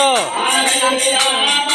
아멘.